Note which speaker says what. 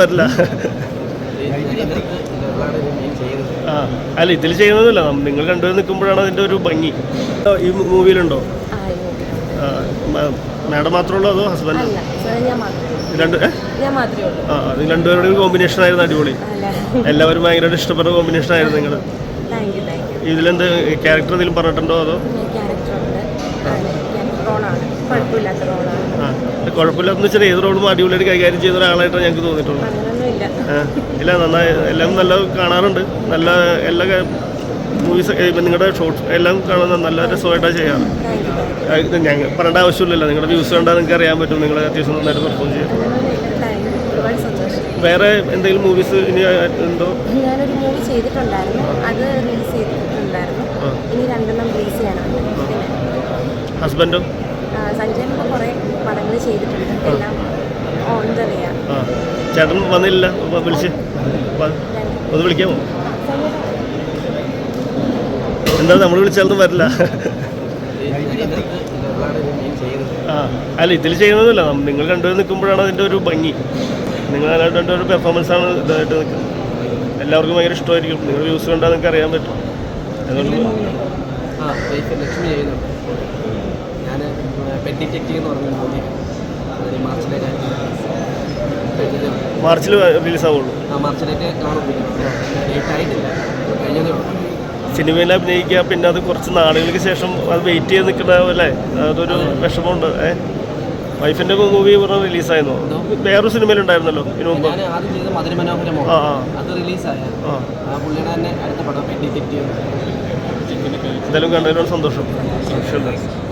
Speaker 1: വരില്ല. ആ അല്ല ഇതിൽ ചെയ്യുന്നതല്ല. നിങ്ങൾ രണ്ടുപേരും നിൽക്കുമ്പോഴാണ് അതിന്റെ ഒരു ഭംഗി. ഈ മൂവിയിലുണ്ടോ. മാഡം മാത്രമുള്ളൂ അതോ ഹസ്ബൻഡ്?
Speaker 2: ഞാൻ മാത്രമേ ഉള്ളൂ.
Speaker 1: രണ്ട് ആ അത് രണ്ടുപേരുടെ കോമ്പിനേഷൻ ആയിരുന്നു അടിപൊളി. എല്ലാവരും ഭയങ്കരമായിട്ട് ഇഷ്ടപ്പെട്ട കോമ്പിനേഷൻ ആയിരുന്നു നിങ്ങൾ ഇതിലെന്ത് ക്യാരക്ടർ എന്തെങ്കിലും പറഞ്ഞിട്ടുണ്ടോ അതോ? കുഴപ്പമില്ലാന്ന് വെച്ചാൽ ഏത് റോഡും അടിപൊളിയായിട്ട് കൈകാര്യം ചെയ്ത ഒരാളായിട്ടാണ് ഞങ്ങൾക്ക് തോന്നിയിട്ടുള്ളത്. ഇല്ല നന്നായി. എല്ലാം നല്ല കാണാറുണ്ട്. നല്ല എല്ലാ മൂവീസ് നിങ്ങളുടെ ഷോർട്സ് എല്ലാം കാണുന്ന നല്ല രസമായിട്ടാണ് ചെയ്യാറ്. ഞങ്ങൾ പറയേണ്ട ആവശ്യമില്ലല്ലോ. നിങ്ങളുടെ വ്യൂസ് കണ്ടാൽ നിങ്ങൾക്ക് അറിയാൻ പറ്റും. നിങ്ങൾ അത്യാവശ്യം നന്നായിട്ട് പെർഫോം ചെയ്യും വേറെ എന്തെങ്കിലും മൂവീസ് ഇനി എന്തോ
Speaker 2: ഞാനൊരു മൂവി ചെയ്തിട്ടുണ്ടായിരുന്നു. അത് റിലീസ് ചെയ്തിട്ടുണ്ടായിരുന്നു.
Speaker 1: ആ.
Speaker 2: ഇനി രണ്ടെണ്ണം റിലീസ്
Speaker 1: ഹസ്ബൻഡോ?
Speaker 2: ഇപ്പോൾ കുറേ പടങ്ങൾ ചെയ്തിട്ടുണ്ട്. എല്ലാം ഓൺ ദ വേ
Speaker 1: ചേട്ടൻ വന്നില്ല. വിളിച്ച് ഒന്ന് വിളിക്കാമോ? എന്താ നമ്മൾ വിളിച്ചാലൊന്നും വരില്ല. ആ അല്ല ഇതിൽ ചെയ്യുന്നതല്ല. നിങ്ങൾ രണ്ടുപേരും നിൽക്കുമ്പോഴാണ് അതിന്റെ ഒരു ഭംഗി. നിങ്ങൾ രണ്ടുപേരും പെർഫോമൻസ് ആണ് ഇതായിട്ട് നിൽക്കുന്നത് എല്ലാവർക്കും ഭയങ്കര ഇഷ്ടമായിരിക്കും. നിങ്ങൾ യൂസ് കണ്ടാൽ നിങ്ങൾക്ക് അറിയാൻ പറ്റും. അതുകൊണ്ട്
Speaker 3: ആ ലക്ഷ്മി ചെയ്യുന്നുണ്ട്. ഡിറ്റക്റ്റീവ് എന്ന് പറഞ്ഞ മൂവി മാർച്ചിലേക്ക്
Speaker 1: മാർച്ചിൽ റിലീസ് ആവുള്ളൂ.
Speaker 3: ആ മാർച്ചിലേക്ക് കാണും ഡേറ്റ് ആയിട്ടില്ല. കഴിഞ്ഞതേ ഉള്ളൂ.
Speaker 1: സിനിമയിൽ അഭിനയിക്കുക പിന്നെ അത് കുറച്ച് നാളുകൾക്ക് ശേഷം അത് വെയിറ്റ് ചെയ്ത് നിൽക്കുന്ന പോലെ അതൊരു വിഷമമുണ്ട്. ഏ? വൈഫിന്റെ മൂവി പറഞ്ഞ റിലീസായിരുന്നു വേറൊരു സിനിമയിലുണ്ടായിരുന്നല്ലോ ഇതിനു മുമ്പ്. എന്തായാലും കണ്ടതിനോട് സന്തോഷം. സംശയമുണ്ട്